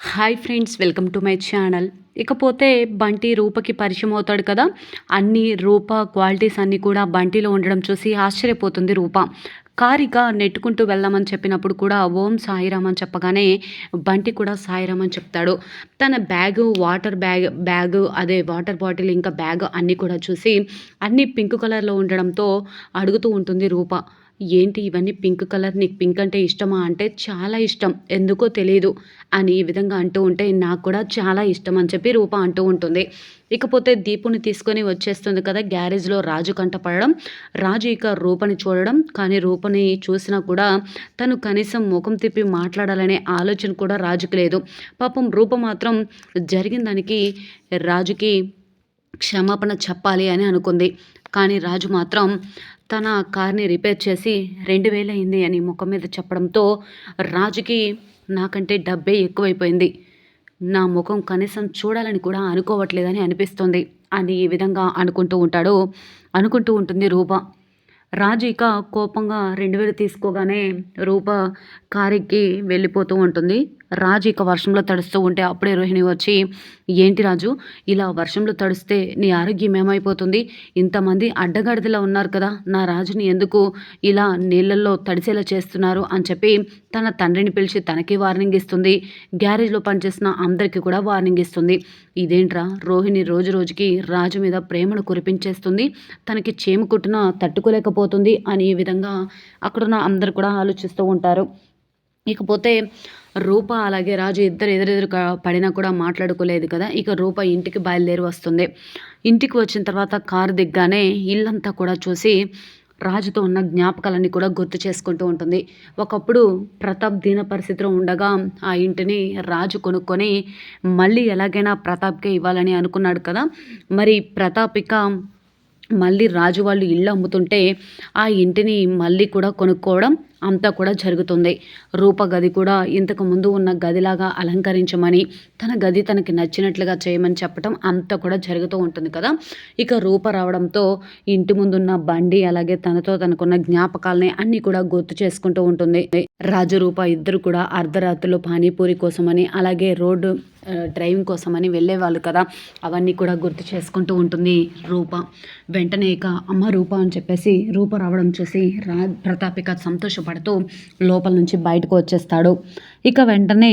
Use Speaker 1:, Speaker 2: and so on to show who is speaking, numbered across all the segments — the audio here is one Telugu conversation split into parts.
Speaker 1: Hi friends welcome to my channel. ఇకపోతే బంటి రూపకి పరిచయం అవుతాడు కదా? అన్ని రూప క్వాలిటీస్ అన్నీ కూడా బంటిలో ఉండడం చూసి ఆశ్చర్యపోతుంది రూప. కారిక నెట్టుకుంటూ వెళ్దామని చెప్పినప్పుడు కూడా ఓం సాయిరామ్ అని చెప్పగానే బంటి కూడా సాయిరామ్ అని చెప్తాడు. తన బ్యాగు వాటర్ బ్యాగ్ బ్యాగ్ అదే వాటర్ బాటిల్ ఇంకా బ్యాగ్ అన్నీ కూడా చూసి అన్నీ పింక్ కలర్లో ఉండడంతో అడుగుతూ ఉంటుంది రూప. ఏంటి ఇవన్నీ పింక్ కలర్ నీకు పింక్ అంటే ఇష్టమా? అంటే చాలా ఇష్టం. ఎందుకో తెలియదు అని ఈ విధంగా అంటూ ఉంటే నాకు కూడా చాలా ఇష్టం అని చెప్పి రూప అంటూ ఉంటుంది. ఇకపోతే దీపుని తీసుకొని వచ్చేస్తుంది కదా గ్యారేజ్లో రాజు కంట పడడం రాజు ఇక రూపని చూడడం. కానీ రూపని చూసినా కూడా తను కనీసం ముఖం తిప్పి మాట్లాడాలనే ఆలోచన కూడా రాజుకి లేదు. పాపం రూప మాత్రం జరిగిన దానికి రాజుకి క్షమాపణ చెప్పాలి అని అనుకుంది. కానీ రాజు మాత్రం తన కార్ని రిపేర్ చేసి రెండు వేలు అయింది అని ముఖం మీద చెప్పడంతో రాజుకి నాకంటే డబ్బే ఎక్కువైపోయింది. నా ముఖం కనీసం చూడాలని కూడా అనుకోవట్లేదని అనిపిస్తుంది అని ఈ విధంగా అనుకుంటూ ఉంటాడు అనుకుంటూ ఉంటుంది రూప. రాజు ఇక కోపంగా రెండు వేలు తీసుకోగానే రూప కారెక్కి వెళ్ళిపోతూ ఉంటుంది. రాజు ఇక వర్షంలో తడుస్తూ ఉంటే అప్పుడే రోహిణి వచ్చి ఏంటి రాజు ఇలా వర్షంలో తడిస్తే నీ ఆరోగ్యం ఏమైపోతుంది? ఇంతమంది అడ్డగాడిదలా ఉన్నారు కదా నా రాజుని ఎందుకు ఇలా నీళ్ళల్లో తడిసేలా చేస్తున్నారు? అని చెప్పి తన తండ్రిని పిలిచి తనకి వార్నింగ్ ఇస్తుంది. గ్యారేజ్లో పనిచేసిన అందరికీ కూడా వార్నింగ్ ఇస్తుంది. ఇదేంట్రా రోహిణి రోజు రోజుకి రాజు మీద ప్రేమను కురిపించేస్తుంది తనకి చేము కుట్టిన తట్టుకోలేకపోతుంది అని ఈ విధంగా అక్కడున్న అందరు కూడా ఆలోచిస్తూ ఉంటారు. ఇకపోతే రూప అలాగే రాజు ఇద్దరు ఎదురెదురు పడినా కూడా మాట్లాడుకోలేదు కదా. ఇక రూప ఇంటికి బయలుదేరి వస్తుంది. ఇంటికి వచ్చిన తర్వాత కారు దిగ్గానే ఇల్లంతా కూడా చూసి రాజుతో ఉన్న జ్ఞాపకాలన్నీ కూడా గుర్తు చేసుకుంటూ ఉంటుంది. ఒకప్పుడు ప్రతాప్ దీన పరిస్థితిలో ఉండగా ఆ ఇంటిని రాజు కొనుక్కొని మళ్ళీ ఎలాగైనా ప్రతాప్కే ఇవ్వాలని అనుకున్నాడు కదా. మరి ప్రతాప్ ఇక మళ్ళీ రాజు వాళ్ళు ఇల్లు అమ్ముతుంటే ఆ ఇంటిని మళ్ళీ కూడా కొనుక్కోవడం అంతా కూడా జరుగుతుంది. రూప గది కూడా ఇంతకు ముందు ఉన్న గదిలాగా అలంకరించమని తన గది తనకి నచ్చినట్లుగా చేయమని చెప్పడం అంతా కూడా జరుగుతూ ఉంటుంది కదా. ఇక రూప రావడంతో ఇంటి ముందున్న బండి అలాగే తనతో తనకున్న జ్ఞాపకాలని అన్నీ కూడా గుర్తు చేసుకుంటూ ఉంటుంది. రాజు రూప ఇద్దరు కూడా అర్ధరాత్రిలో పానీపూరి కోసమని అలాగే రోడ్డు డ్రైవింగ్ కోసమని వెళ్ళేవాళ్ళు కదా. అవన్నీ కూడా గుర్తు చేసుకుంటూ ఉంటుంది రూప. వెంటనే ఇక అమ్మ రూప అని చెప్పేసి రూప రావడం చూసి రా ప్రతాపిక సంతోషపడుతూ లోపల నుంచి బయటకు వచ్చేస్తాడు. ఇక వెంటనే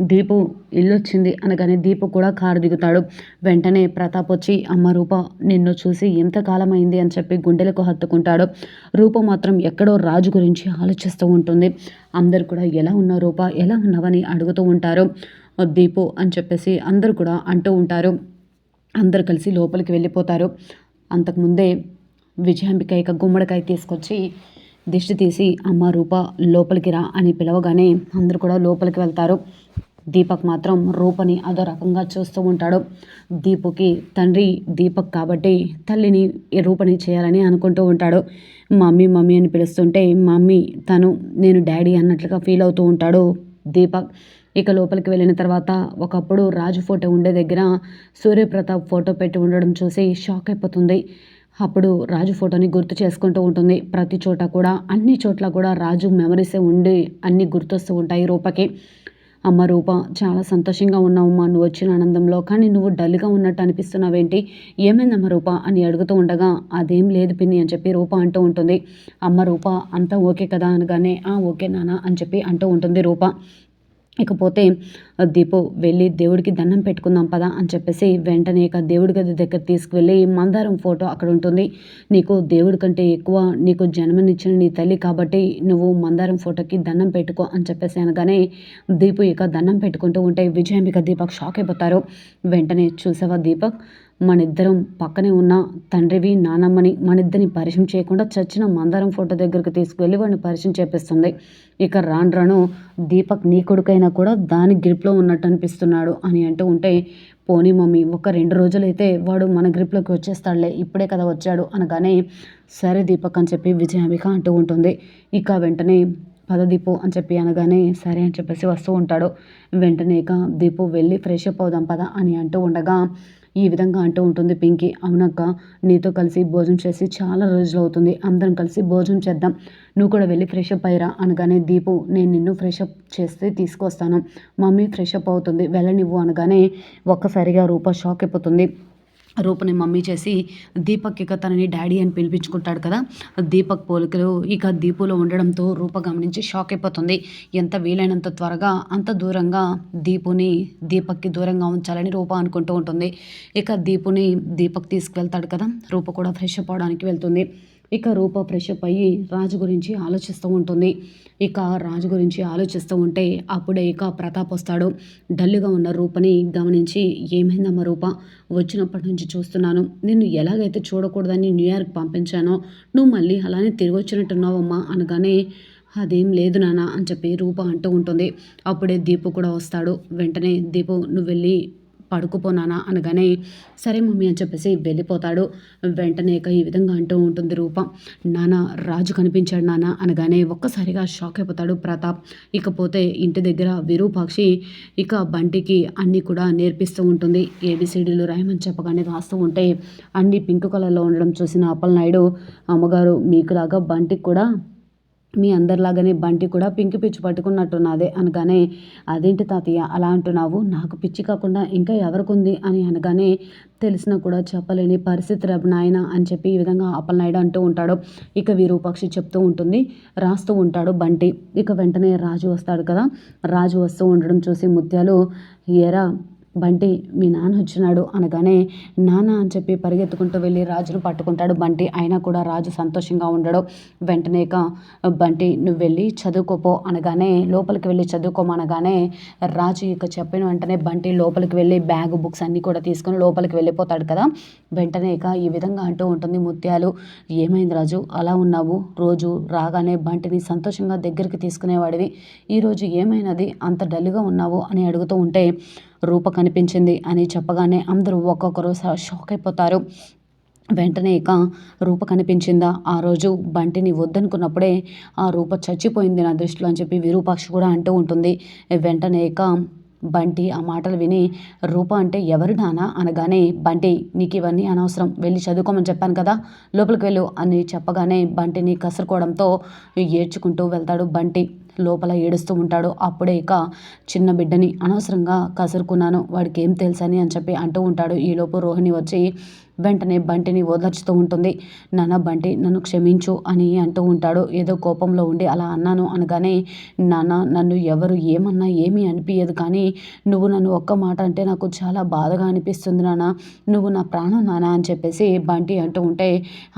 Speaker 1: దీపు ఇల్లు వచ్చింది అనగానే దీపు కూడా కారు దిగుతాడు. వెంటనే ప్రతాప్ వచ్చి అమ్మ రూప నిన్ను చూసి ఎంతకాలం అయింది అని చెప్పి గుండెలకు హత్తుకుంటాడు. రూప మాత్రం ఎక్కడో రాజు గురించి ఆలోచిస్తూ ఉంటుంది. అందరు కూడా ఎలా ఉన్న రూప? ఎలా ఉన్నావని? అడుగుతూ ఉంటారు. దీపు అని చెప్పేసి అందరు కూడా అంటూ ఉంటారు. అందరు కలిసి లోపలికి వెళ్ళిపోతారు. అంతకుముందే విజయాంబిక ఇక గుమ్మడికాయ తీసుకొచ్చి దిష్టి తీసి అమ్మ రూప లోపలికి రా అని పిలవగానే అందరూ కూడా లోపలికి వెళ్తారు. దీపక్ మాత్రం రూపని అదో రకంగా చూస్తూ ఉంటాడు. దీపుకి తండ్రి దీపక్ కాబట్టి తల్లిని రూపని చేయాలని అనుకుంటూ ఉంటాడు. మమ్మీ మమ్మీ అని పిలుస్తుంటే మమ్మీ తను నేను డాడీ అన్నట్లుగా ఫీల్ అవుతూ ఉంటాడు దీపక్. ఇక లోపలికి వెళ్ళిన తర్వాత ఒకప్పుడు రాజు ఫోటో ఉండే దగ్గర సూర్యప్రతాప్ ఫోటో పెట్టి ఉండడం చూసి షాక్ అయిపోతుంది. అప్పుడు రాజు ఫోటోని గుర్తు చేసుకుంటూ ఉంటుంది. ప్రతి చోట కూడా అన్ని చోట్ల కూడా రాజు మెమరీసే ఉండి అన్నీ గుర్తొస్తూ ఉంటాయి రూపకి. అమ్మ రూప చాలా సంతోషంగా ఉన్నావమ్మా నువ్వు వచ్చిన ఆనందంలో. కానీ నువ్వు డల్గా ఉన్నట్టు అనిపిస్తున్నావేంటి? ఏమైందమ్మ రూప అని అడుగుతూ ఉండగా అదేం లేదు పిన్ని అని చెప్పి రూప అంటూ ఉంటుంది. అమ్మ రూప అంతా ఓకే కదా అనగానే ఆ ఓకే నాన్న అని చెప్పి అంటూ ఉంటుంది రూప. ఇకపోతే దీపు వెళ్ళి దేవుడికి దండం పెట్టుకుందాం పదా అని చెప్పేసి వెంటనే ఇక దేవుడి గది దగ్గర తీసుకువెళ్ళి మందారం ఫోటో అక్కడ ఉంటుంది. నీకు దేవుడి కంటే ఎక్కువ నీకు జన్మనిచ్చిన నీ తల్లి కాబట్టి నువ్వు మందారం ఫోటోకి దండం పెట్టుకో అని చెప్పేసి అనగానే దీపు ఇక దండం పెట్టుకుంటూ ఉంటే విజయంబిక దీపక్ షాక్ అయిపోతారు. వెంటనే చూసావా దీపక్? మనిద్దరం పక్కనే ఉన్న తండ్రివి నానమ్మని మనిద్దరిని పరిచయం చేయకుండా చచ్చిన మందారం ఫోటో దగ్గరికి తీసుకువెళ్ళి వాడిని పరిచయం చేపిస్తుంది. ఇక రాను రాను దీపక్ నీ కొడుకైనా కూడా దాని గ్రిప్లో ఉన్నట్టు అనిపిస్తున్నాడు అని అంటూ ఉంటే పోనీ మమ్మీ ఒక రెండు రోజులైతే వాడు మన గ్రిప్లోకి వచ్చేస్తాడులే ఇప్పుడే కదా వచ్చాడు అనగానే సరే దీపక్ అని చెప్పి విజయాంబిక అంటూ ఉంటుంది. ఇక వెంటనే పద దీపు అని చెప్పి అనగానే సరే అని చెప్పేసి వస్తూ ఉంటాడు. వెంటనే ఇక దీపు వెళ్ళి ఫ్రెష్ అప్ అవుదాం పద అని అంటూ ఉండగా ఈ విధంగా అంటూ ఉంటుంది పింకీ. అవునక్క నీతో కలిసి భోజనం చేసి చాలా రోజులు అవుతుంది అందరం కలిసి భోజనం చేద్దాం. నువ్వు కూడా వెళ్ళి ఫ్రెష్ అప్ అయ్యిరా అనగానే దీపు నేను నిన్ను ఫ్రెష్ అప్ చేస్తే తీసుకొస్తాను. మమ్మీ ఫ్రెష్ అప్ అవుతుంది. వెళ్ళనివ్వు అనగానే ఒక్కసారిగా రూప షాక్ అయిపోతుంది. రూపని మమ్మీ చేసి దీపక్ ఇక తనని డాడీ అని పిలిపించుకుంటాడు కదా. దీపక్ పోలికలు ఇక దీపులో ఉండడంతో రూప గమనించి షాక్ అయిపోతుంది. ఎంత వీలైనంత త్వరగా అంత దూరంగా దీపుని దీపక్కి దూరంగా ఉంచాలని రూప అనుకుంటూ ఉంటుంది. ఇక దీపుని దీపక్ తీసుకువెళ్తాడు కదా. రూప కూడా ఫ్రెష్ అప్ అవడానికి వెళ్తుంది. ఇక రూప ఫ్రెషప్ అయ్యి రాజు గురించి ఆలోచిస్తూ ఉంటుంది. ఇక రాజు గురించి ఆలోచిస్తూ ఉంటే అప్పుడే ఇక ప్రతాప్ వస్తాడు. డల్లుగా ఉన్న రూపని గమనించి ఏమైందమ్మా రూప? వచ్చినప్పటి నుంచి చూస్తున్నాను. నిన్ను ఎలాగైతే చూడకూడదని న్యూయార్క్ పంపించానో నువ్వు మళ్ళీ అలానే తిరిగి వచ్చినట్టున్నావమ్మా అనగానే అదేం లేదు నాన్న అని చెప్పి రూప అంటూ ఉంటుంది. అప్పుడే దీపు కూడా వస్తాడు. వెంటనే దీపు నువ్వు వెళ్ళి పడుకుపోనానా అనగానే సరే మమ్మీ అని చెప్పేసి వెళ్ళిపోతాడు. వెంటనే ఇక ఈ విధంగా అంటూ ఉంటుంది రూపం. నాన్న రాజు కనిపించాడు నాన్న అనగానే ఒక్కసారిగా షాక్ అయిపోతాడు ప్రతాప్. ఇకపోతే ఇంటి దగ్గర విరూపాక్షి ఇక బంటికి అన్నీ కూడా నేర్పిస్తూ ఉంటుంది. ఏబిసిడీలు రాయమని చెప్పగానే రాస్తూ ఉంటే అన్ని పింక్ కలర్లో ఉండడం చూసిన అప్పలనాయుడు అమ్మగారు మీకులాగా బంటికి కూడా మీ అందరిలాగానే బంటి కూడా పింక్ పిచ్చి పట్టుకున్నట్టున్నదే అనగానే అదేంటి తాతయ్య అలా అంటున్నావు? నాకు పిచ్చి కాకుండా ఇంకా ఎవరికి అని అనగానే తెలిసినా కూడా చెప్పలేని పరిస్థితి నాయన అని చెప్పి ఈ విధంగా అప్పలనాయుడు అంటూ ఉంటాడు. ఇక విరూపాక్షి చెప్తూ ఉంటుంది రాస్తూ ఉంటాడు బంటి. ఇక వెంటనే రాజు వస్తాడు కదా. రాజు వస్తూ ఉండడం చూసి ముత్యాలు ఎరా బంటి మీ నాన్న వచ్చినాడు అనగానే నాన్న అని చెప్పి పరిగెత్తుకుంటూ వెళ్ళి రాజును పట్టుకుంటాడు బంటి. అయినా కూడా రాజు సంతోషంగా ఉండడు. వెంటనే బంటి నువ్వు వెళ్ళి చదువుకోపో అనగానే లోపలికి వెళ్ళి చదువుకోమనగానే రాజు ఇక చెప్పిన వెంటనే బంటి లోపలికి వెళ్ళి బ్యాగ్ బుక్స్ అన్నీ కూడా తీసుకొని లోపలికి వెళ్ళిపోతాడు కదా. వెంటనే ఇక ఈ విధంగా అంటూ ఉంటుంది ముత్యాలు. ఏమైంది రాజు? అలా ఉన్నావు? రోజు రాగానే బంటిని సంతోషంగా దగ్గరికి తీసుకునేవాడివి. ఈరోజు ఏమైనది? అంత డల్గా ఉన్నావు అని అడుగుతూ ఉంటే రూప కనిపించింది అని చెప్పగానే అందరూ ఒక్కొక్కరు షాక్ అయిపోతారు. వెంటనే ఇక రూప కనిపించిందా? ఆ రోజు బంటిని వద్దనుకున్నప్పుడే ఆ రూప చచ్చిపోయింది నా దృష్టిలో అని చెప్పి విరూపాక్షి కూడా అంటూ ఉంటుంది. వెంటనే ఇక బంటి ఆ మాటలు విని రూప అంటే ఎవరు నానా? అనగానే బంటి నీకు ఇవన్నీ అనవసరం వెళ్ళి చదువుకోమని చెప్పాను కదా లోపలికి వెళ్ళు అని చెప్పగానే బంటిని కసురుకోవడంతో ఏడ్చుకుంటూ వెళ్తాడు బంటి. లోపల ఏడుస్తూ ఉంటాడు. అప్పుడే ఇక చిన్న బిడ్డని అనవసరంగా కసురుకున్నాను. వాడికి ఏం తెలుసని అని చెప్పి అంటూ ఉంటాడు. ఈలోపు రోహిణి వచ్చి వెంటనే బంటిని ఓదార్చుతూ ఉంటుంది. నాన్న బంటి నన్ను క్షమించు అని అంటూ ఉంటాడు. ఏదో కోపంలో ఉండి అలా అన్నాను అనగానే నాన్న నన్ను ఎవరు ఏమన్నా ఏమీ అనిపించదు కానీ నువ్వు నన్ను ఒక్క మాట అంటే నాకు చాలా బాధగా అనిపిస్తుంది నాన్న. నువ్వు నా ప్రాణం నాన్న అని చెప్పేసి బంటి అంటూ ఉంటే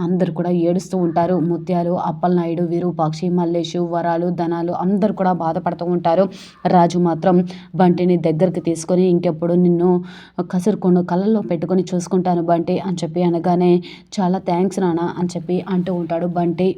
Speaker 1: అందరు కూడా ఏడుస్తూ ఉంటారు. ముత్యాలు అప్పలనాయుడు విరూపాక్షి మల్లేషు వరాలు ధనాలు అందరు కూడా బాధపడుతూ ఉంటారు. రాజు మాత్రం బంటిని దగ్గరికి తీసుకొని ఇంకెప్పుడు నిన్ను కసురుకొని కళ్ళల్లో పెట్టుకొని చూసుకుంటాను బంటి అని చెప్పి అనగానే చాలా థ్యాంక్స్ నాన్న అని చెప్పి అంటూ ఉంటాడు బంటి.